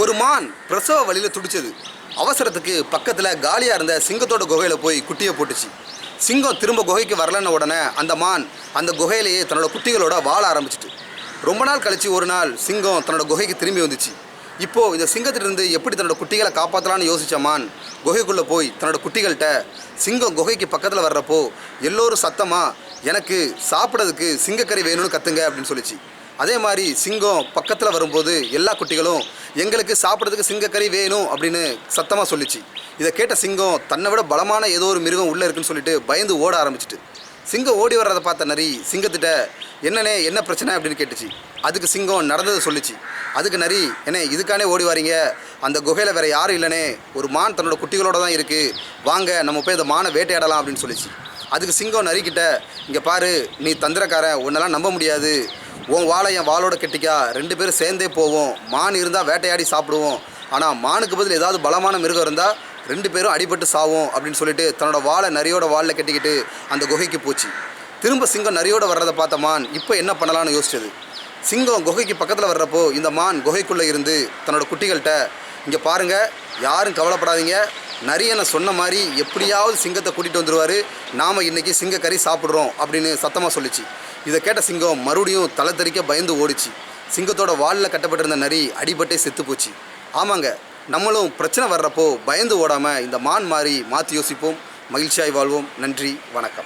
ஒரு மான் பிரசவ வழியில் துடிச்சது. அவசரத்துக்கு பக்கத்தில் காலியாக இருந்த சிங்கத்தோட குகையில் போய் குட்டியை போட்டுச்சு. சிங்கம் திரும்ப குகைக்கு வரலன்ன உடனே அந்த மான் அந்த குகையிலேயே தன்னோட குட்டிகளோட வாழ ஆரம்பிச்சிட்டு. ரொம்ப நாள் கழித்து ஒரு நாள் சிங்கம் தன்னோட குகைக்கு திரும்பி வந்துச்சு. இப்போது இந்த சிங்கத்திலிருந்து எப்படி தன்னோட குட்டிகளை காப்பாற்றலான்னு யோசித்த மான் குகைக்குள்ளே போய் தன்னோட குட்டிகள்கிட்ட சிங்கம் குகைக்கு பக்கத்தில் வர்றப்போ எல்லோரும் சத்தமாக எனக்கு சாப்பிட்றதுக்கு சிங்கக்கறி வேணும்னு கத்துங்க அப்படின்னு சொல்லிச்சு. அதே மாதிரி சிங்கம் பக்கத்தில் வரும்போது எல்லா குட்டிகளும் எங்களுக்கு சாப்பிட்றதுக்கு சிங்கக்கறி வேணும் அப்படின்னு சத்தமாக சொல்லிச்சு. இதை கேட்ட சிங்கம் தன்னை விட பலமான ஏதோ ஒரு மிருகம் உள்ளே இருக்குன்னு சொல்லிட்டு பயந்து ஓட ஆரம்பிச்சிட்டு சிங்கம் ஓடி வர்றதை பார்த்த நரி சிங்கத்திட்ட என்னண்ணே என்ன பிரச்சனை? அப்படின்னு கேட்டுச்சு. அதுக்கு சிங்கம் நடந்ததை சொல்லிச்சு. அதுக்கு நரி என்ன இதுக்கானே ஓடி வாரீங்க. அந்த குகையில் வேறு யாரும் இல்லைனே ஒரு மான் தன்னோட குட்டிகளோட தான் இருக்குது வாங்க நம்ம போய் இந்த மானை வேட்டையாடலாம் அப்படின்னு சொல்லிச்சு. அதுக்கு சிங்கம் நரிக்கிட்ட இங்கே பாரு நீ தந்திரக்காரன். உன்னெல்லாம் நம்ப முடியாது. உன் வாழை என் வாளோட கெட்டிக்கா. ரெண்டு பேரும் சேர்ந்தே போவோம். மான் இருந்தால் வேட்டையாடி சாப்பிடுவோம். ஆனால் மானுக்கு பதில் ஏதாவது பலமான மிருகம் இருந்தால் ரெண்டு பேரும் அடிபட்டு சாவோம் அப்படின்னு சொல்லிட்டு தன்னோட வாழை நரியோட வாளில் கட்டிக்கிட்டு அந்த குகைக்கு போச்சு. திரும்ப சிங்கம் நரியோட வர்றதை பார்த்த மான் இப்போ என்ன பண்ணலான்னு யோசிச்சது. சிங்கம் குகைக்கு பக்கத்தில் வர்றப்போ இந்த மான் குகைக்குள்ளே இருந்து தன்னோட குட்டிகள்கிட்ட இங்கே பாருங்க யாரும் கவலைப்படாதீங்க. நரியனை சொன்ன மாதிரி எப்படியாவது சிங்கத்தை கூட்டிகிட்டு வந்துருவாரு. நாம் இன்றைக்கி சிங்கக்கறி சாப்பிட்றோம் அப்படின்னு சத்தமாக சொல்லிச்சு. இதை கேட்ட சிங்கம் மறுபடியும் தலை தெறிக்க பயந்து ஓடிச்சு. சிங்கத்தோட வாலில் கட்டப்பட்டிருந்த நரி அடிபட்டே செத்து போச்சு. ஆமாங்க நம்மளும் பிரச்சனை வர்றப்போ பயந்து ஓடாமல் இந்த மான் மாறி மாற்றி யோசிப்போம். மகிழ்ச்சியாய் வாழ்வோம். நன்றி வணக்கம்.